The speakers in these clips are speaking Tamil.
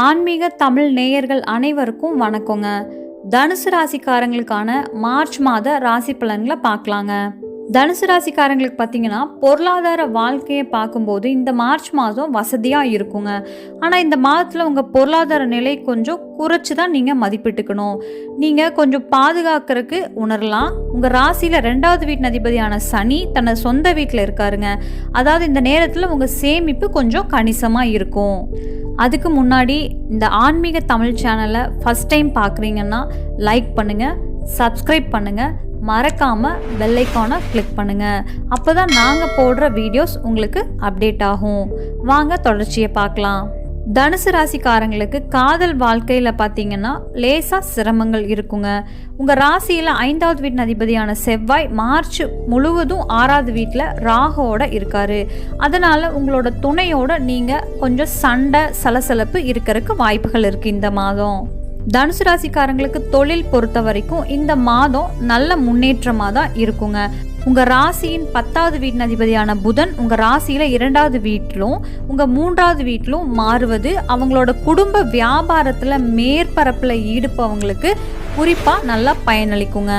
ஆன்மீக தமிழ் நேயர்கள் அனைவருக்கும் வணக்கங்க. தனுசு ராசிக்காரங்களுக்கான மார்ச் மாத ராசி பலன்களை பார்க்கலாங்க. தனுசு ராசிக்காரங்களுக்கு பார்த்தீங்கன்னா பொருளாதார வாழ்க்கையை பார்க்கும்போது இந்த மார்ச் மாதம் வசதியாக இருக்குங்க. ஆனால் இந்த மாதத்தில் உங்கள் பொருளாதார நிலை கொஞ்சம் குறைச்சி தான் நீங்கள் மதிப்பிட்டுக்கணும். நீங்கள் கொஞ்சம் பாதுகாக்கிறதுக்கு உணரலாம். உங்கள் ராசியில் ரெண்டாவது வீட்டு அதிபதியான சனி தனது சொந்த வீட்டில் இருக்காருங்க. அதாவது இந்த நேரத்தில் உங்கள் சேமிப்பு கொஞ்சம் கணிசமாக இருக்கும். அதுக்கு முன்னாடி இந்த ஆன்மீக தமிழ் சேனலை ஃபஸ்ட் டைம் பார்க்குறீங்கன்னா லைக் பண்ணுங்கள் சப்ஸ்கிரைப் பண்ணுங்கள் மறக்காமல் வெள்ளைக்கானை கிளிக் பண்ணுங்கள் அப்போ தான் நாங்கள் போடுற வீடியோஸ் உங்களுக்கு அப்டேட் ஆகும். வாங்க தொடர்ச்சியை பார்க்கலாம். தனுசு ராசிக்காரங்களுக்கு காதல் வாழ்க்கையில் பார்த்தீங்கன்னா லேசாக சிரமங்கள் இருக்குங்க. உங்கள் ராசியில் ஐந்தாவது வீட்டின் அதிபதியான செவ்வாய் மார்ச் முழுவதும் ஆறாவது வீட்டில் ராகோட இருக்காரு. அதனால் உங்களோட துணையோட நீங்கள் கொஞ்சம் சண்டை சலசலப்பு இருக்கிறதுக்கு வாய்ப்புகள் இருக்குது இந்த மாதம். தனுசு ராசிக்காரங்களுக்கு தொழில் பொறுத்த வரைக்கும் இந்த மாதம் நல்ல முன்னேற்றமாக தான் இருக்குங்க. உங்கள் ராசியின் பத்தாவது வீட்டின் அதிபதியான புதன் உங்கள் ராசியில் இரண்டாவது வீட்டிலும் உங்கள் மூன்றாவது வீட்டிலும் மாறுவது அவங்களோட குடும்ப வியாபாரத்தில் மேற்பரப்பில் ஈடுபவங்களுக்கு குறிப்பாக நல்லா பயனளிக்குங்க.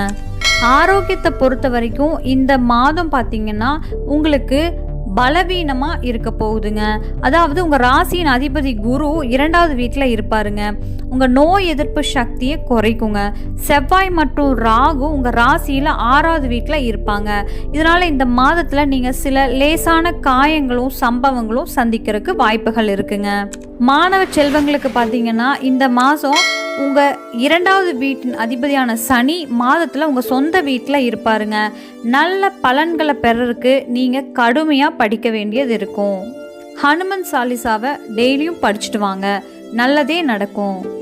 ஆரோக்கியத்தை பொறுத்த வரைக்கும் இந்த மாதம் பார்த்தீங்கன்னா உங்களுக்கு பலவீனமாக இருக்க போகுதுங்க. அதாவது உங்கள் ராசியின் அதிபதி குரு இரண்டாவது வீட்டில் இருப்பாருங்க. உங்கள் நோய் எதிர்ப்பு சக்தியை குறைக்குங்க. செவ்வாய் மற்றும் ராகு உங்கள் ராசியில் ஆறாவது வீட்டில் இருப்பாங்க. இதனால் இந்த மாதத்தில் நீங்கள் சில லேசான காயங்களும் சம்பவங்களும் சந்திக்கிறதுக்கு வாய்ப்புகள் இருக்குங்க. மாணவ செல்வங்களுக்கு பார்த்தீங்கன்னா இந்த மாதம் உங்கள் இரண்டாவது வீட்டின் அதிபதியான சனி மாதத்தில் உங்கள் சொந்த வீட்டில் இருப்பாருங்க. நல்ல பலன்களை பெறறதுக்கு நீங்கள் கடுமையாக படிக்க வேண்டியது இருக்கும். ஹனுமன் சாலிசாவை டெய்லியும் படிச்சுட்டு வாங்க. நல்லதே நடக்கும்.